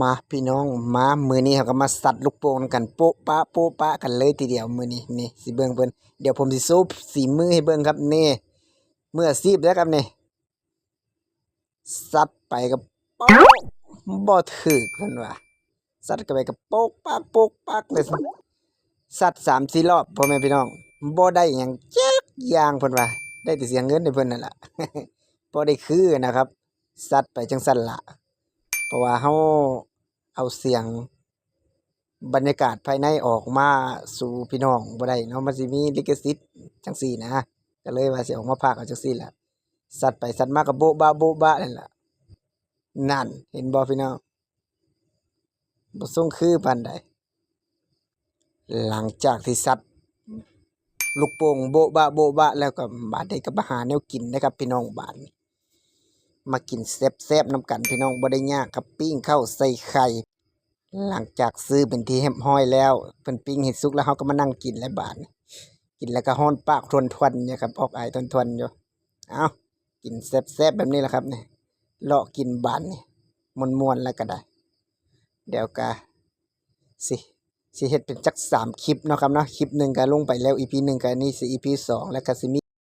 มาพี่น้องมามือนี้เขาก็มาสัตว์ลูกโป่งกันโป๊ะปะโป๊ะปะกันเลยทีเดียวมือนี้นี่สิเบิ่งเพิ่นเดี๋ยวผมสิซูปสีมือให้เบิ่งครับนี่เมื่อซีบแล้วครับนี่สัตว์ไปกับโป๊ะบ่ถึกเพิ่นว่าสัตว์ก็ไปกับโป๊กปักโป๊กปักเลยสัตว์สามสี่รอบพ่อแม่พี่น้องบ่ได้หยังจักย่างเพิ่นว่าได้แต่เสียงเงินให้เพิ่นนั่นแหละบ่ได้คือนะครับ สัตว์ไปจังซั่นล่ะ เพราะว่าเฮาเอาเสียงบรรยากาศภายในออกมาสู่พี่น้องบ่ได้เนาะมันสิมีลิขสิทธิ์จังซี่นะก็เลยว่าสิออกมาพากย์เอาจังซี่แหละสัตว์ไปสัตว์มาก็โบ๊ะบะโบ๊ะบะนั่นล่ะนั่น เห็นบ่พี่น้องบ่ทรงคือปานใดหลังจากที่สัตว์ลูกโป่งโบ๊ะบะโบ๊ะบะแล้วก็บาดนี้ก็มาหาแนวกินนะครับ พี่น้องบาดนี้ มากินแซ่บๆน้ำกันพี่น้องบ่ได้ยากครับปิ้งข้าวใส่ไข่ หลังจากซื้อเป็นที่เรียบร้อยแล้วเพิ่นปิ้งเห็ดสุกแล้วเฮาก็มานั่งกินแล้วบาดนี้กินแล้วก็ฮ้อนปากทวนทวนๆเนี่ยครับออกไอายทวนทวนๆอยู่เอากินแซ่บๆแบบนี้แหละครับเนี่ยเลาะกินบานนี่มวนๆแล้วก็ได้ เดี๋ยวก็สิสิเฮ็ดเป็นจักสามคลิปเนาะครับเนาะคลิปหนึ่งก็ลงไปแล้ว EP หนึ่งก็อันนี้สิ EP สองแล้วก็สิมี